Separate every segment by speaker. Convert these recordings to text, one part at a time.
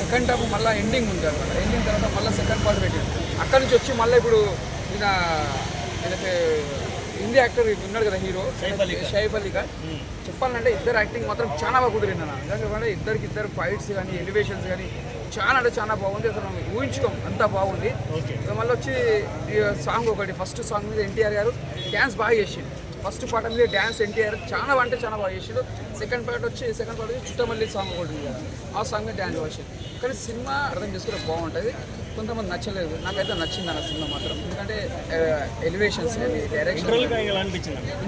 Speaker 1: Second half మళ్ళీ ending ఉంది అనమాట ఎండింగ్ తర్వాత మళ్ళీ సెకండ్ పార్ట్ పెట్టింది అక్కడ నుంచి వచ్చి మళ్ళీ ఇప్పుడు ఈయన ఏదైతే హిందీ యాక్టర్ ఉన్నాడు కదా హీరో షైఫ్ అలీ ఖాన్. చెప్పాలంటే ఇద్దరు యాక్టింగ్ మాత్రం చాలా బాగా కుదిరింది అన్న. ఎందుకంటే ఇద్దరికి ఇద్దరు ఫైట్స్ కానీ ఎలివేషన్స్ కానీ చాలా అంటే చాలా బాగుంది. అసలు మనం ఊహించుకోం అంత బాగుంది. మళ్ళీ వచ్చి సాంగ్ ఒకటి ఫస్ట్ సాంగ్ మీద ఎన్టీఆర్ గారు డ్యాన్స్ బాగా చేసిండు. ఫస్ట్ పాట మీద డ్యాన్స్ ఎన్టీఆర్ చాలా అంటే చాలా బాగా చేసిండు. సెకండ్ పార్ట్ వచ్చి సెకండ్ పార్ట్ వచ్చి చుట్టమల్లి సాంగ్ ఒకటి ఉంది. కదా ఆ సాంగ్ మీద డ్యాన్స్ చేసిండు. కానీ సినిమా అర్థం చేసుకుంటే బాగుంటుంది. కొంతమంది నచ్చలేదు. నాకైతే నచ్చింది అన్న సినిమా మాత్రం. ఎందుకంటే ఎలివేషన్స్ కానీ డైరెక్షన్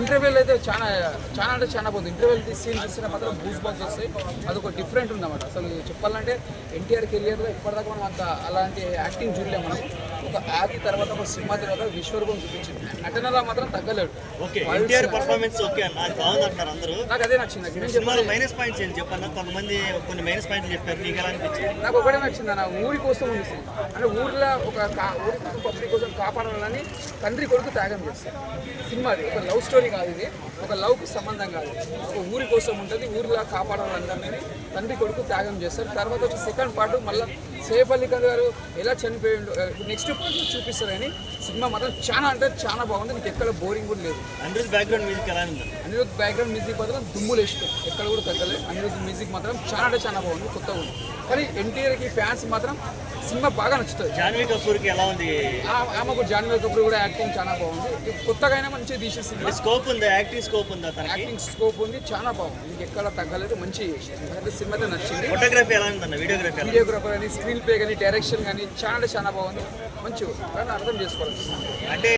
Speaker 1: ఇంటర్వ్యూలు అయితే చాలా చాలా అంటే చాలా పోతుంది ఇంటర్వ్యూలు సీన్ చూస్తే మాత్రం బూస్ బాక్స్ వస్తాయి. అదొక డిఫరెంట్ ఉందన్నమాట. అసలు చెప్పాలంటే ఎన్టీఆర్ కెరియర్లో ఇప్పటిదాకా మనం అంత అలాంటి యాక్టింగ్ చూడలేము మనం. ఒక యాక్ట్ తర్వాత ఒక సినిమా తర్వాత విశ్వరూపం చూపించింది. నటనలో మాత్రం తగ్గలేడు.
Speaker 2: ఓకే ఎన్టీఆర్ పర్ఫార్మెన్స్ ఓకే అన్న అది బాగుంది అంటున్నారు అందరూ.
Speaker 1: నాకు అదే నచ్చింది.
Speaker 2: సినిమాలో మైనస్ పాయింట్స్ ఏంటి చెప్పన్న? కొంతమంది కొన్ని మైనస్ పాయింట్లు చెప్పారు. నీకు ఎలా అనిపించింది?
Speaker 1: నాకు ఒకటే నచ్చింది అన్న ఊరి కోసం ఉంది అంటే ఊర్లో ఒక ఊరి కోసం పబ్లిక్ కోసం కాపాడాలని తండ్రి కొడుకు త్యాగం చేస్తారు. సినిమా అది. ఒక లవ్ స్టోరీ కాదు ఇది. ఒక లవ్కి సంబంధం కాదు. ఒక ఊరి కోసం ఉంటుంది. ఊరిలో కాపాడాలందరినీ తండ్రి కొడుకు త్యాగం చేస్తారు. తర్వాత వచ్చి సెకండ్ పార్ట్ మళ్ళీ సేఫ్ అలీ ఖాన్ గారు ఎలా చనిపోయిండు? నెక్స్ట్ చూపిస్తారు కానీ సినిమా మాత్రం చాలా అంటే చాలా బాగుంది. నీకు ఎక్కడ బోరింగ్ కూడా లేదు.
Speaker 2: అనిరుద్ బ్యాక్గ్రౌండ్ మ్యూజిక్ ఎలా ఉంది?
Speaker 1: అనిరుద్ధ్ బ్యాక్గ్రౌండ్ మ్యూజిక్ మాత్రం దుమ్ములు ఇష్టం ఎక్కడ కూడా తగ్గలేదు అనిరుద్ధ్ మ్యూజిక్ మాత్రం చాలా అంటే చాలా బాగుంది. కొత్తగా ఉంది. కానీ ఎన్టీఆర్కి ఫ్యాన్స్ మాత్రం సినిమా బాగా నచ్చుతుంది
Speaker 2: జాన్వీ కపూర్కి ఎలా ఉంది?
Speaker 1: ఆ- ఆమెకు జాన్వీ కపూర్ కూడా యాక్టింగ్ చాలా బాగుంది. కొత్తగా అయినా మంచిగా తీసే సినిమా.
Speaker 2: స్కోప్ ఉందా? యాక్టింగ్ స్కోప్ ఉందా
Speaker 1: యాక్టింగ్ స్కోప్ ఉంది చాలా బాగుంది. నీకు ఎక్కడ తగ్గలేదు మంచి అంటే సినిమా అయితే నచ్చింది.
Speaker 2: ఫోటోగ్రఫీ ఎలా ఉందన్న? వీడియోగ్రఫీ?
Speaker 1: వీడియోగ్రాఫర్ కానీ స్క్రీన్ ప్లే కానీ డైరెక్షన్ కానీ చాలా అంటే చాలా బాగుంది. మంచిగా అర్థం చేసుకోవాలి.
Speaker 2: అంటే